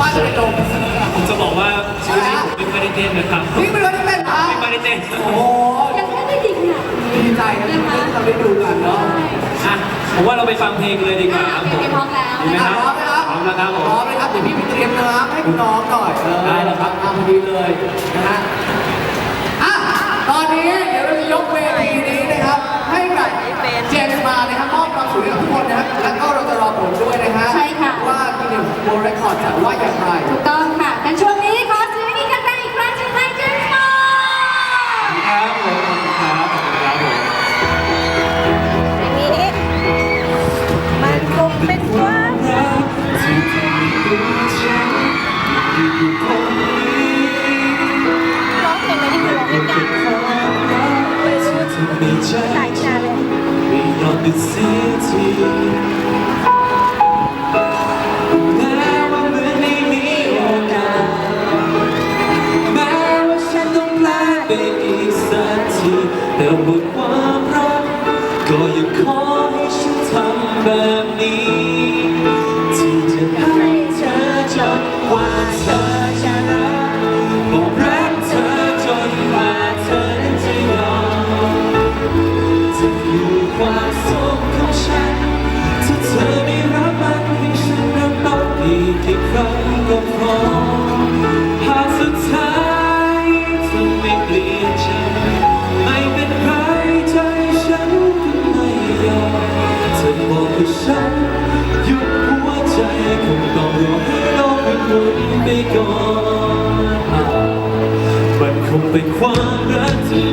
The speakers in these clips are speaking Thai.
ว่าจะเป็นลมผมจะบอกว่าชีวิตนี้ผมไม่ค่อยได้เต้นนะครับนี่เป็นรถที่เต้นเหรอไม่ค่อยได้เต้นโอ้โหยังไม่ได้ดีขนาดนี้ดีใจนะที่เราได้ดูกันเนาะอะผมว่าเราไปฟังเพลงเลยดีกว่าครับผมเพลงพร้อมแล้วดีไหมพครับร้อมไหมครับพร้อมแล้วครับผมพร้อมเลยครับเดี๋ยวพี่ไปเตรียมน้ำให้คุณน้องหน่อยเออได้เลยครับทำพอดีเลยนะฮะอะตอนนี้เดี๋ยวเราจะยกเวทีนี้นะครับให้กับเจมส์มานะครับมอบความสุขให้กับทุกคนนะครับแล้วก็เราจะรอผลด้วยนะฮะ ใช่ค่ะว่าทีเรคอร์ดจะว่าอย่างไร ถูกต้องค่ะกันช่วงนี้ขอเสียงนี้กันได้อีกครั้งหนึ่งให้เจมส์บอลครับผมขอบคุณครับขอบคุณครับผมอย่างนี้มันคงเป็นความรักที่ทำให้ตัวฉันอยู่ตรงนี้ร้องเพลงอะไรที่คุณร้องไม่ได้ที่ใจหลายชาเลย ไม่ยอมเป็นเสียที มันค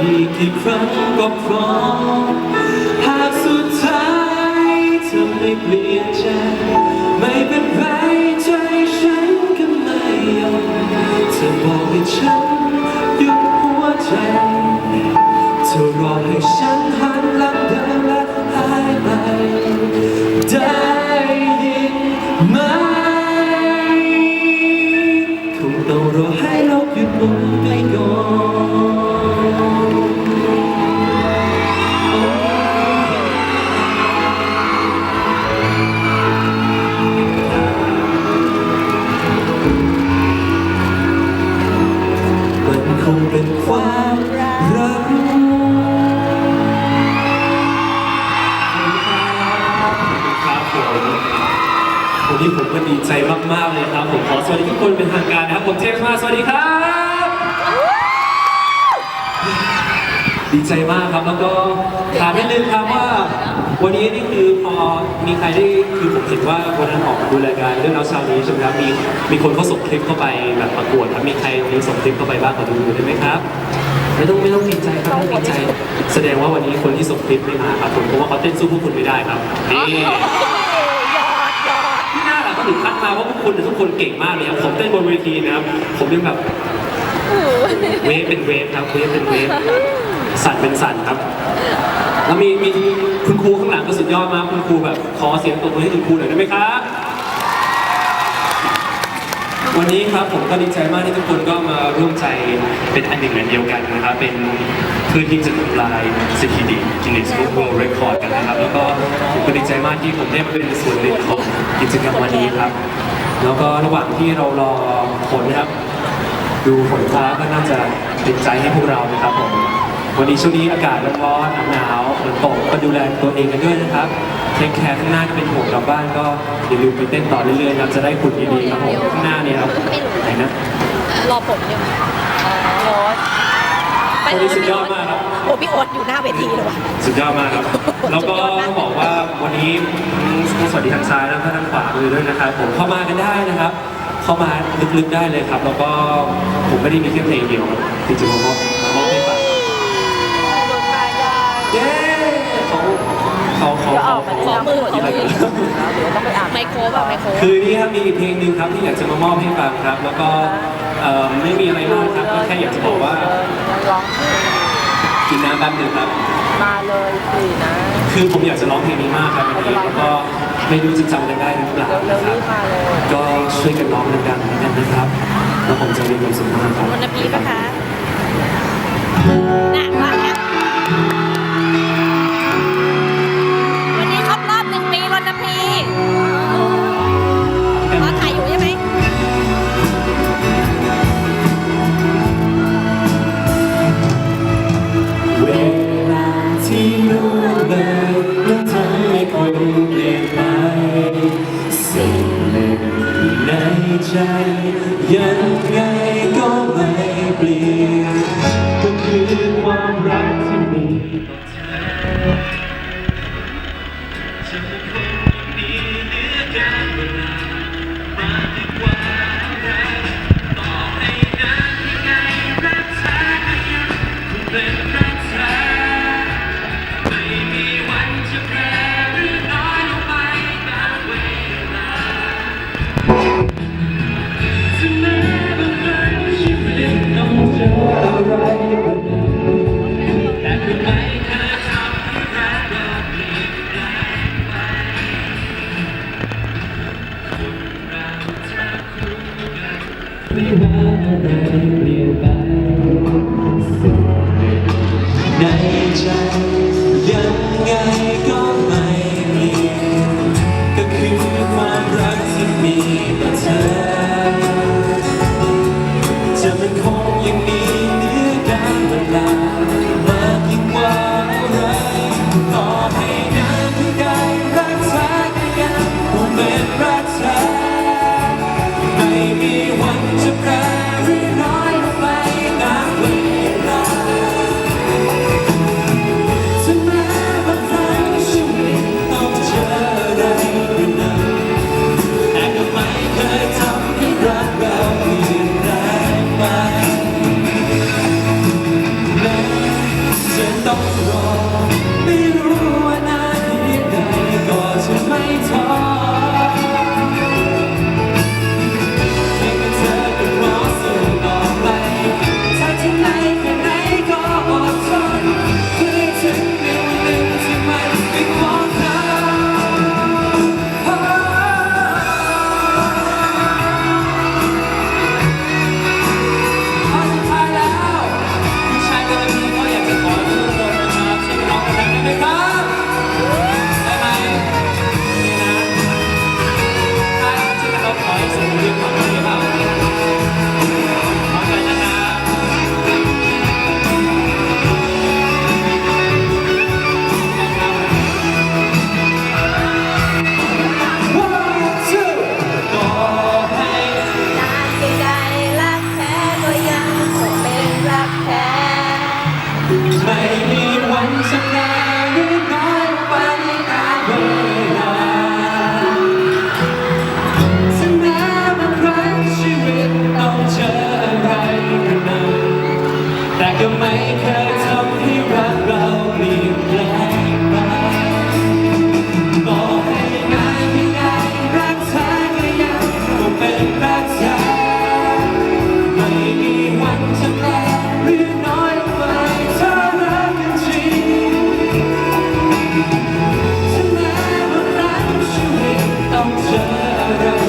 อีกกี่ครั้งก็พร้อมหากสุดท้ายเธอไม่เปลี่ยนใจ ไม่เป็นไรใจฉันก็ไม่ยอมเธอบอกให้ฉันหยุดหัวใจเธอรอให้ฉันหัน การนะครับผมเจมส์มาสวัสดีครับ ดีใจมากครับแล้วก็ถามนิดนึงครับว่า วันนี้นี่คือพอมีใครได้คือผมเห็นว่าวันนั้นออกมาดูรายการเรื่องเราเช้านี้ใช่ไหมครับมีมีคนเขาส่งคลิปเข้าไปแบบประกวดครับมีใครมีส่งคลิปเข้าไปบ้างขอดูได้ไหมครับ ไม่ต้องไม่ต้องเกรงใจครับไม่ต้องเกรงใจ แสดงว่าวันนี้คนที่ส่งคลิปไม่มาครับผมเพราะว่าเขาเต้นสู้พวกคุณไม่ได้ครับนี่ มาว่าพวกคุณทุกคนเก่งมากเลยครับผมเต้นบนเวทีนะครับ ผมยังแบบเวฟเป็นเวฟครับเวฟเป็นเวฟสั่นเป็นสั่นครับแล้วมีมีคุณครูข้างหลังก็สุดยอดมากคุณครูแบบขอเสียงตบมือให้คุณครูหน่อยได้ไหมครับวันนี้ครับผมก็ดีใจมากที่ทุกคนก็มาร่วมใจเป็นอันหนึ่งอันเดียวกันนะครับ เป็นเพื่อที่จะทำลายสถิติกินเนสบุ๊กเวิลด์เรคคอร์ดกันนะครับ แล้วก็ผมก็ดีใจมากที่ผมได้มาเป็นส่วนหนึ่งของกิจกรรมวันนี้ครับ แล้วก็ระหว่างที่เรารอผลนะครับ ดูฝนฟ้าก็น่าจะเป็นใจให้พวกเรานะครับผมวันนี้ช่วงนี้อากาศร้อนๆหนาวๆฝนตกก็ดูแลตัวเองกันด้วยนะครับเทคแคร์ข้างหน้าก็เป็นห่วงกลับบ้านก็อย่าลืมไปเต้นต่อเรื่อยๆนะครับจะได้ขุดดีๆครับผมข้างหน้าเนี่ยครับไหนนะรอผมอยู่โอ๊ ตวันนี้สุดยอดมากครับ โอ้พี่โอ๊ตอยู่หน้าเวทีเลยว่ะ สุดยอดมากครับ แล้วก็ต้องบอกว่าวันนี้สวัสดีทางซ้ายแล้วก็ทางขวามือด้วยนะครับ ผมเข้ามากันได้นะครับ เข้ามาลึกๆได้เลยครับ แล้วก็ผมไม่ได้มีแค่เพลงเดียวครับจริงๆผมมอบมอบให้ฟังดูตายาเย้เขาเขาเขาจะอเขาอกมาขอมือขอมือเดี๋ยวต้องไปอาบไมโครแบบไมโครคือนี่ครับมีอีกเพลงหนึ่งครับที่อยากจะมามอบให้ฟังครับ แล้วก็เอ่อไม่มีอะไรมากครับก็แค่อยากจะบอกว่ายัง ร้องเพลงกินน้ำแป๊บหนึงครับ มาเลยสินะคือผมอยากจะร้องเพลงนี้มากครับวันนี้แล้วก็ไม่รู้จะจำกันได้หรือเปล่าเร็วนะๆครับรีบมาเลย ก็ช่วยกันร้องดังๆแล้วกันนะครับ แล้วผมจะมีความสุขมากครับ วันนพีปะคะน่ะมาแล้ว ใจยังไง ว่ 사랑